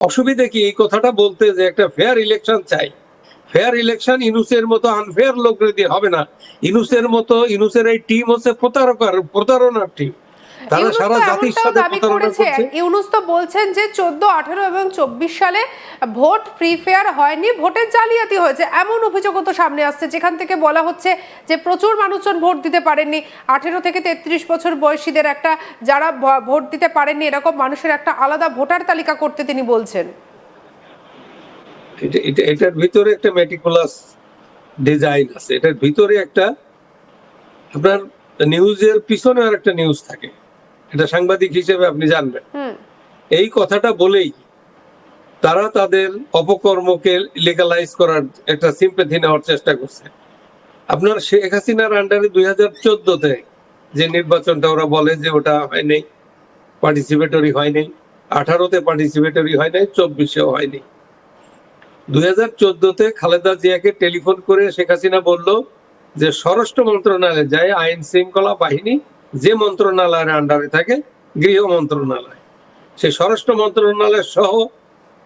অসুবিধা কি এই কথাটা বলতে যে একটা ফেয়ার ইলেকশন চাই? ফেয়ার ইলেকশন ইনুসের মতো আনফেয়ার লোক দিয়ে হবে না, ইনুসের মতো, ইনুসের এই টিম হচ্ছে প্রতারকার, প্রতারণার টিম তারা সারা জাতির সাথে দাবি করেছে। ইউনুস তো বলছেন যে চোদ্দ আঠেরো এবং চব্বিশ সালে ভোট ফ্রি ফেয়ার হয়নি ভোটের জালিয়াতি হয়েছে। এমন অভিযোগও তো সামনে আসছে যেখান থেকে বলা হচ্ছে যে প্রচুর মানুষজন ভোট দিতে পারেননি। আঠেরো থেকে তেত্রিশ বছর বয়সীদের একটা যারা ভোট দিতে পারেননি এরকম মানুষের একটা আলাদা ভোটার তালিকা করতে তিনি বলছেন। এটা- এটা- এটার ভিতরে একটা মেটিকুলাস ডিজাইন আছে। এটার ভিতরে একটা আপনার নিউজের পিছনে আর একটা নিউজ থাকে। এটা সাংবাদিক হিসেবে আপনি জানবেন। এই কথাটা বলেই তারা তাদের অপকর্মকে লিগালাইজ করার একটা সিম্পেথি নেওয়ার চেষ্টা করছে। আপনার শেখ হাসিনার আন্ডারে দুই হাজার চোদ্দতে যে নির্বাচনটা ওরা বলে যে ওটা হয়নি পার্টিসিপেটরি হয়নি আঠারোতে পার্টিসিপেটরি হয় নাই চব্বিশেও হয়নি দুই হাজার চোদ্দতে খালেদা জিয়াকে টেলিফোন করে শেখ হাসিনা বলল যে স্বরাষ্ট্র মন্ত্রণালয়ে যায় আইন শৃঙ্খলা বাহিনী যে মন্ত্রণালয়ের আন্ডারে থাকে গৃহ মন্ত্রণালয়। সেই স্বরাষ্ট্র মন্ত্রণালয় সহ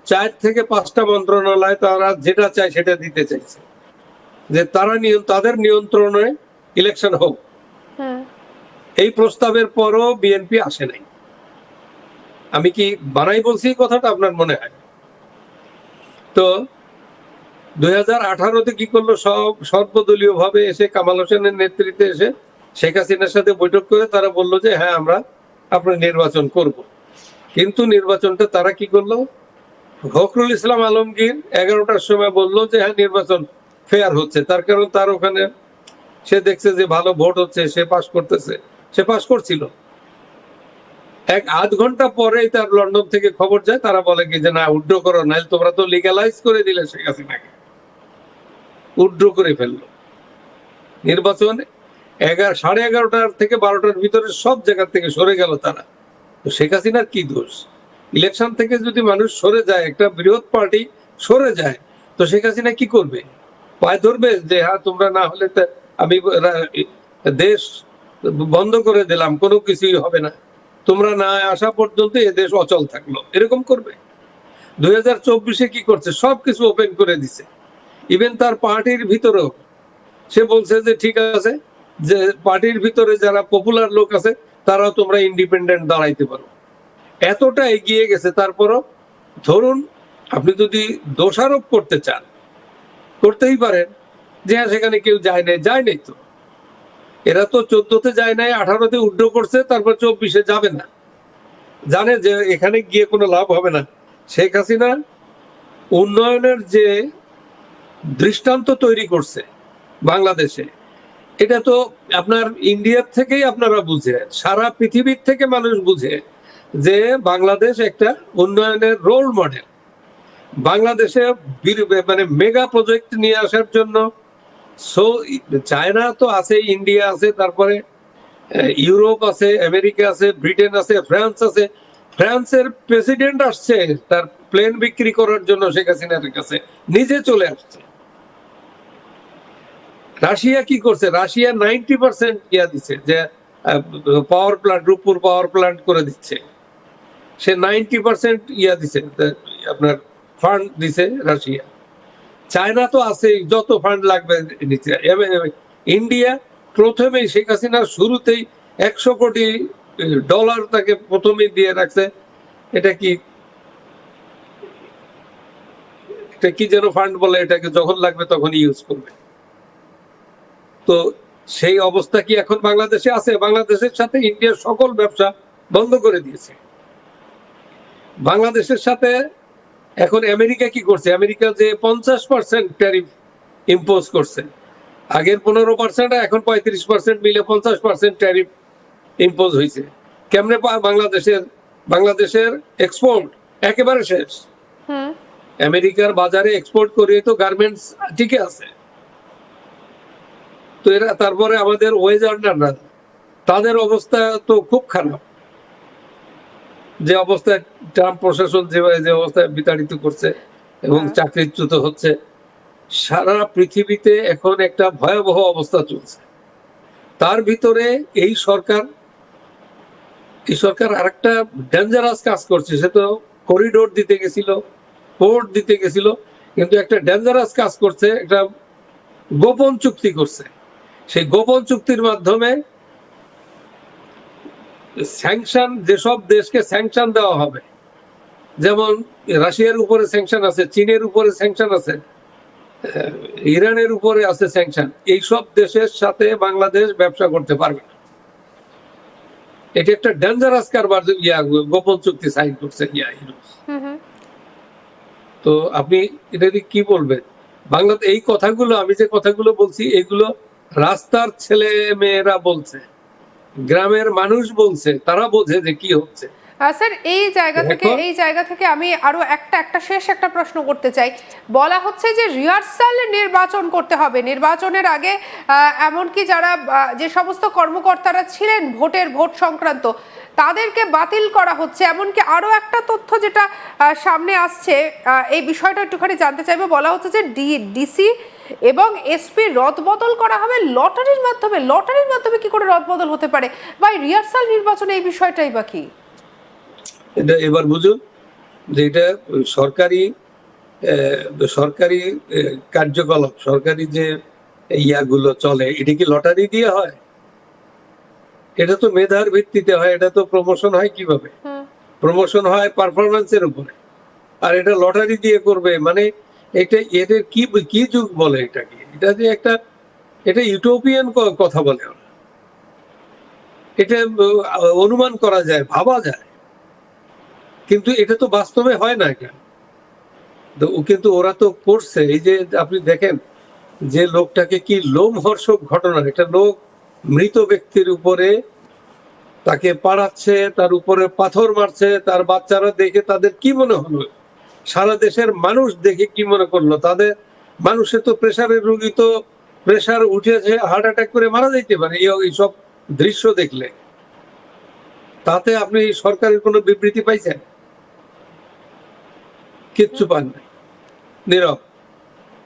চার থেকে পাঁচটা মন্ত্রণালয় তারা যেটা চায় সেটা দিতে চাইছে। যে তারা তাদের নিয়ন্ত্রণে ইলেকশন হোক। এই প্রস্তাবের পরও বিএনপি আসে নাই। আমি কি বানাই বলছি কথাটা আপনার মনে হয়? তো দুই হাজার আঠারোতে কি করল সব সর্বদলীয় ভাবে এসে কামাল হোসেনের নেতৃত্বে এসে শেখ হাসিনার সাথে বৈঠক করে তারা বলল যে হ্যাঁ আমরা আপনার নির্বাচন করব। কিন্তু নির্বাচনটা তারা কি করল? ফখরুল ইসলাম আলমগীর এগারোটার সময় বলল যে হ্যাঁ নির্বাচন ফেয়ার হচ্ছে। তার কারণ তার ওখানে সে দেখছে যে ভালো ভোট হচ্ছে, সে পাশ করতেছে, সে পাশ করছিল। এক আধ ঘণ্টা পরেই তার লন্ডন থেকে খবর যায়, তারা বলে কি যে, না, উড্র করো, নাইলে তোমরা তো লিগালাইজ করে দিলে শেখ হাসিনাকে। উড্র করে ফেলল। নির্বাচন এগারো, সাড়ে এগারোটার থেকে বারোটার ভিতরে সব জায়গা থেকে সরে গেল তারা। তো শেখ হাসিনার কি দোষ? ইলেকশন থেকে যদি মানুষ সরে যায়, একটা বৃহৎ পার্টি সরে যায়, তো শেখ হাসিনা কি করবে? পায়ে ধরবে যে হ্যাঁ তোমরা না হলে আমি দেশ বন্ধ করে দিলাম, কোনো কিছুই হবে না। তোমরা না আসা পর্যন্ত এ দেশ অচল থাকল। এরকম করবে। দুই হাজার চব্বিশে কি করছে? সব কিছু ওপেন করে দিছে। ইভেন তার পার্টির ভিতরেও সে বলছে যে, ঠিক আছে যে পার্টির ভিতরে যারা পপুলার লোক আছে, তারাও তোমরা ইন্ডিপেন্ডেন্ট দাঁড়াইতে পারো। এতটা এগিয়ে গেছে, তারপরও ধরুন আপনি যদি দোষারোপ করতে চান, করতেই পারেন, যে হ্যাঁ সেখানে কেউ যায় নাই যায় নাই তো। এরা তো চোদ্দতে যায় নাই, আঠারোতে উড্র করছে, তারপর চব্বিশে যাবে না। জানে যে এখানে গিয়ে কোনো লাভ হবে না। শেখ হাসিনা উন্নয়নের যে দৃষ্টান্ত তৈরি করছে বাংলাদেশে এটা তো আপনার ইন্ডিয়ার থেকেই আপনারা বুঝে, সারা পৃথিবীর থেকে মানুষ বুঝে যে বাংলাদেশ একটা উন্নয়নের রোল মডেল বাংলাদেশে মানে মেগা প্রজেক্ট নিয়ে আসার জন্য সো চায়না তো আছে ইন্ডিয়া আছে, তারপরে ইউরোপ আছে আমেরিকা আছে ব্রিটেন আছে ফ্রান্স আছে। ফ্রান্সের প্রেসিডেন্ট আসছে, তার প্লেন বিক্রি করার জন্য শেখ হাসিনার কাছে, নিজে চলে আসছে। রাশিয়া কি করছে? রাশিয়া নাইনটি পার্সেন্ট ইয়া দিচ্ছে যে power plant Rooppur power plant করে দিচ্ছে। সে নাইনটি পার্সেন্ট ইয়া দিছে আপনার ফান্ড দিছে রাশিয়া। চায়না তো আছে যত ফান্ড লাগবে নিচ্ছে। ইন্ডিয়া প্রথমে শেখ হাসিনা শুরুতেই একশো কোটি ডলার তাকে প্রথমেই দিয়ে রাখছে। এটা কি এটা কি যেন ফান্ড বলে, এটাকে যখন লাগবে তখন ইউজ করবে। তো সেই অবস্থা কি এখন বাংলাদেশে আছে? বাংলাদেশের সাথে ইন্ডিয়ার সকল ব্যবসা বন্ধ করে দিয়েছে। বাংলাদেশের সাথে এখন আমেরিকা কি করছে? আমেরিকা যে পঞ্চাশ পার্সেন্ট ট্যারিফ ইম্পোজ করছে। আগের পনেরো পার্সেন্ট এখন পঁয়ত্রিশ পার্সেন্ট মিলে পঞ্চাশ পার্সেন্ট ট্যারিফ ইম্পোজ হয়েছে। কেমনে পা- বাংলাদেশের বাংলাদেশের এক্সপোর্ট একেবারে শেষ। হুম। আমেরিকার বাজারে এক্সপোর্ট করে তো গার্মেন্টস ঠিকই আছে। তো এরা তারপরে আমাদের ওয়েজ আর্নাররা তাদের অবস্থা তো খুব খারাপ। যে অবস্থায় ট্রাম্প প্রশাসন যেভাবে যে অবস্থায় বিতাড়িত করছে এবং হ্যাঁ। চাকরিচ্যুত হচ্ছে সারা পৃথিবীতে এখন একটা ভয়াবহ অবস্থা চলছে। তার ভিতরে এই সরকার এই সরকার আরেকটা ডেঞ্জারাস কাজ করছে। সে তো করিডোর দিতে গেছিল পোর্ট দিতে গেছিল কিন্তু একটা ডেঞ্জারাস কাজ করছে একটা গোপন চুক্তি করছে। সেই গোপন চুক্তির মাধ্যমে স্যাংশন যেসব দেশকে স্যাংশন দেওয়া হবে যেমন রাশিয়ার উপরে স্যাংশন আছে চীনের উপরে স্যাংশন আছে ইরানের উপরে আছে স্যাংশন এইসব দেশের সাথে বাংলাদেশ ব্যবসা করতে পারবে না। এটি একটা ডেঞ্জারাস কারবার ইয়া গোপন চুক্তি সাইন করছে ইয়া তো আপনি এটা কি বলবেন? বাংলা এই কথাগুলো আমি যে কথাগুলো বলছি এগুলো রাস্তার ছেলে মেয়েরা বলছে গ্রামের মানুষ বলছে তারা বোঝে যে কি হচ্ছে। স্যার এই জায়গা থেকে এই জায়গা থেকে আমি আরও একটা একটা শেষ একটা প্রশ্ন করতে চাই। বলা হচ্ছে যে রিহার্সাল নির্বাচন করতে হবে। নির্বাচনের আগে এমনকি যারা যে সমস্ত কর্মকর্তারা ছিলেন ভোটের ভোট সংক্রান্ত তাদেরকে বাতিল করা হচ্ছে, এমনকি আরও একটা তথ্য যেটা সামনে আসছে এই বিষয়টা একটুখানি জানতে চাইব। বলা হচ্ছে যে ডি, ডিসি এবং এসপি রদবদল করা হবে লটারির মাধ্যমে। লটারির মাধ্যমে কি করে রদবদল হতে পারে? বা রিহার্সাল নির্বাচনে এই বিষয়টাই বা কি? এটা এবার বুঝুন যে এটা সরকারি সরকারি কার্যকলাপ, সরকারি যে ইয়াগুলো চলে, এটা কি লটারি দিয়ে হয়? এটা তো মেধার ভিত্তিতে হয় এটা তো প্রমোশন হয় কীভাবে? প্রমোশন হয় পারফরমেন্সের উপরে। আর এটা লটারি দিয়ে করবে মানে এটা এদের কি কি যুগ বলে এটাকে? এটা যে একটা এটা ইউটোপিয়ান কথা বলে ওরা। এটা অনুমান করা যায় ভাবা যায়। কিন্তু এটা তো বাস্তবে হয় না এটা। তো কিন্তু ওরা তো করছে এই যে আপনি দেখেন যে লোকটাকে কি লোমহর্ষক ঘটনা এটা লোক মৃত ব্যক্তির উপরে তাকে পাড়াচ্ছে, তার উপরে পাথর মারছে, তার বাচ্চারা দেখে তাদের কি মনে হলো? সারা দেশের মানুষ দেখে কি মনে করল? তাদের মানুষের তো প্রেশারের রোগী তো প্রেশার উঠেছে, হার্ট অ্যাটাক করে মারা যাইতে পারে, এই- এইসব দৃশ্য দেখলে। তাতে আপনি সরকারের কোনো বিবৃতি পাইছেন? কিচ্ছু পান নাই। নীরব।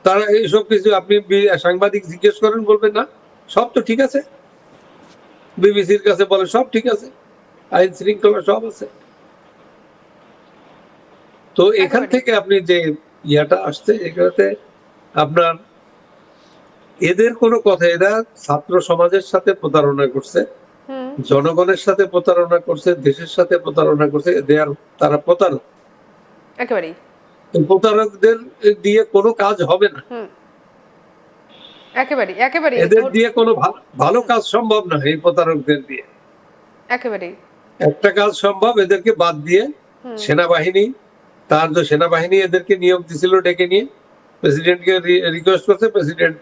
তারা এইসব কিছু আপনি সাংবাদিক জিজ্ঞেস করেন, বলবেন না? সব তো ঠিক আছে। বিবিসির কাছে বলে সব ঠিক আছে। আইন শৃঙ্খলা সব আছে। তো এখান থেকে আপনি যে ইয়াটা আসছে এগুলোতে আপনার এদের কোনো কথা এরা ছাত্র সমাজের সাথে প্রতারণা করছে জনগণের সাথে প্রতারণা করছে দেশের সাথে প্রতারণা করছে দেয়ার তারা প্রতারক। একেবারেই। প্রতারকদের দিয়ে কোনো কাজ হবে না। হুম একেবারেই একেবারেই এদের দিয়ে কোনো ভালো কাজ সম্ভব না এই প্রতারকদের দিয়ে। একেবারে একটা কাজ সম্ভব এদেরকে বাদ দিয়ে সেনাবাহিনী তার যে সেনাবাহিনী এদেরকে নিয়োগ দিছিল ডেকে নিয়ে প্রেসিডেন্টকে রিকোয়েস্ট করছে প্রেসিডেন্ট